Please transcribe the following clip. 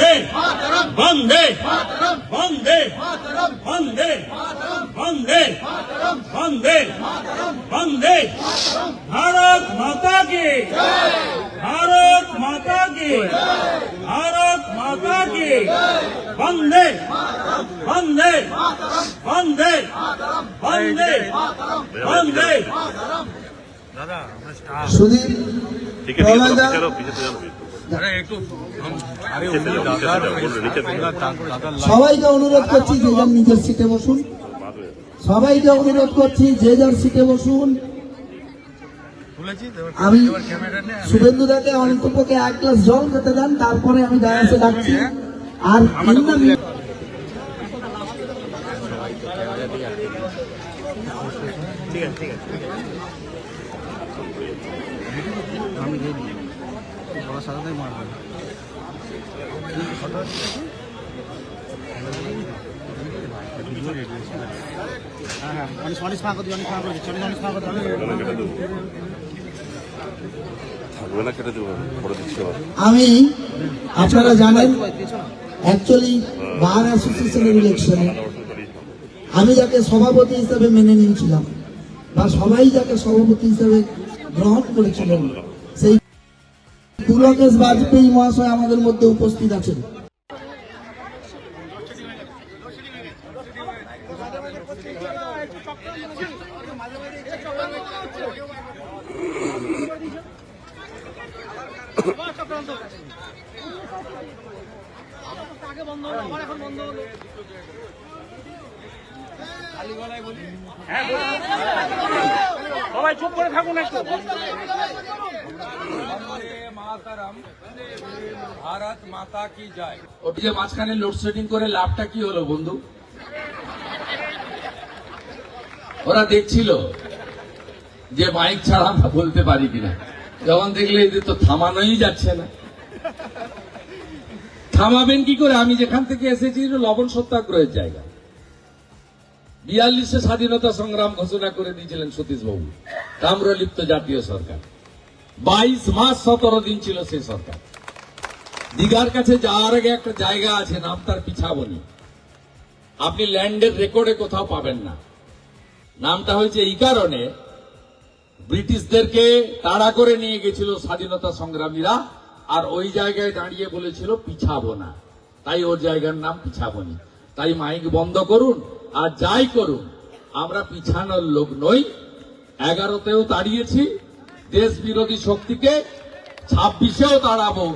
Hey! মাতরম। বন্দে। মাতরম। বন্দে। মাতরম। বন্দে। মাতরম। বন্দে। ভারত মাতা কি? জয়। ভারত মাতা কি? ভারত মাতা কি? বন্দে। বন্দে। বন্দে। বন্দে। বন্দে। দাদা সুদীপ ঠিক আছে সবাইকে অনুরোধ করছি যে যার নিজের সিটে বসুন। সবাইকে অনুরোধ করছি যে যার সিটে বসুন। আমি শুভেন্দু দাকে অন্তপক্ষে এক গ্লাস জল খেতে দেন তারপরে আমি ডায়াসে ডাকছি। আর ঠিক আছে ঠিক আছে তিনটা মিনিট থাকবে না কেটে দেবো। করে দিচ্ছি আবার। আমি আপনারা জানেন অ্যাকচুয়ালি বার অ্যাসোসিয়েশনের ইলেকশনে আমি যাকে সভাপতি হিসাবে মেনে নিয়েছিলাম বা সবাই যাকে সভাপতি হিসাবে গ্রহণ করেছিলেন পুলকেশ বাজপেয়ী মহাশয় আমাদের মধ্যে উপস্থিত আছেন। সবাই চুপ করে থাকুন একটু। ভারত মাতা কি যায় ওটি যে মাঝখানে লোডশেডিং করে লাভটা কি হলো বন্ধু? ওরা দেখছিল যে মাইক ছাড়া আমরা বলতে পারি কিনা। যখন দেখলে এদের তো থামানোই যাচ্ছে না। থামাবেন কি করে? আমি যেখান থেকে এসেছি, লবণ সত্যাগ্রহের জায়গা। বিয়াল্লিশে স্বাধীনতা সংগ্রাম ঘোষণা করে দিয়েছিলেন সতীশবাবু। তাম্রলিপ্ত জাতীয় সরকার। বাইশ মাস সতেরো দিন ছিল সেই সরকার। দীঘার কাছে যাওয়ার আগে একটা জায়গা আছে, নাম তার পিছাবনি। আপনি ল্যান্ডের রেকর্ডে কোথাও পাবেন না। নামটা হয়েছে এই কারণে ব্রিটিশদেরকে তাড়া করে নিয়ে গেছিল স্বাধীনতা সংগ্রামীরা, আর ওই জায়গায় দাঁড়িয়ে বলেছিল পিছাবো না তাই ওর জায়গার নাম পিছাবনি। তাই মাইক বন্ধ করুন আর যাই করুন, আমরা পিছানোর লোক নই। এগারোতেও তাড়িয়েছি দেশ বিরোধী শক্তিকে ছাব্বিশেও তাড়াবো